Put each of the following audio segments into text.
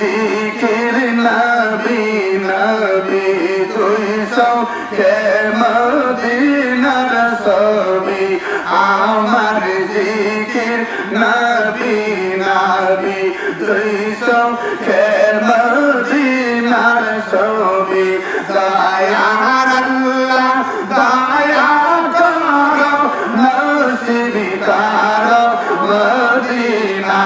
জিকির নবী নবী তুই সব কে মদিনার সবি আমার জিকির নবী নবী তুই সব কে মদিনার সবি দয়ার আল্লাহ দয়া করো নসিবি করো মদিনা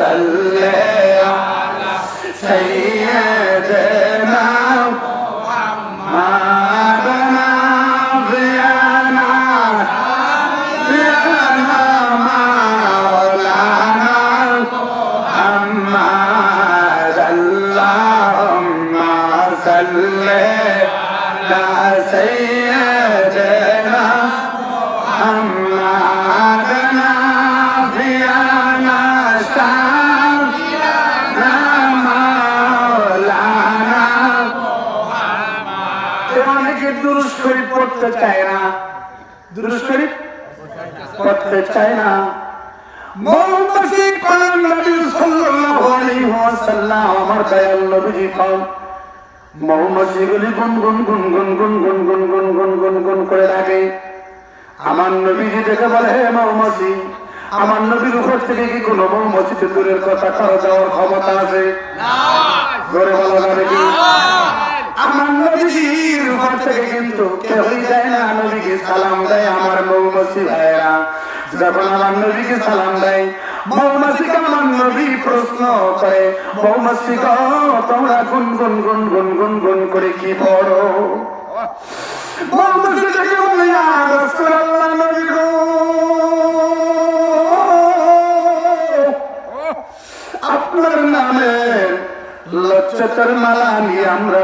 وصل على سيدنا محمد صلي على سيدنا محمد দুরুস শরীফ পড়তে চায় না দুরুস শরীফ পড়তে চায় না মৌমাছি নবী সাল্লাল্লাহু আলাইহি ওয়াসাল্লাম আমার দয়াল নবীজি কোন মৌমাছি গুলি গুন গুন গুন গুন গুন গুন গুন গুন গুন গুন গুন করে ডাকে আমার নবীজি দেখে বলে হে মৌমাছি আমার নবীর উপর থেকে কি কোনো মৌমাছিতে দূরের কথা করা যাওয়ার ক্ষমতা আছে ধরে বলা কিন্তু কেউই নবীকে সালাম দেয় আমার ভাইয়েরা। যখন আমার নবীকে সালাম দেয় আপনার নামে লচ্ছতের মালা নিয়ে আমরা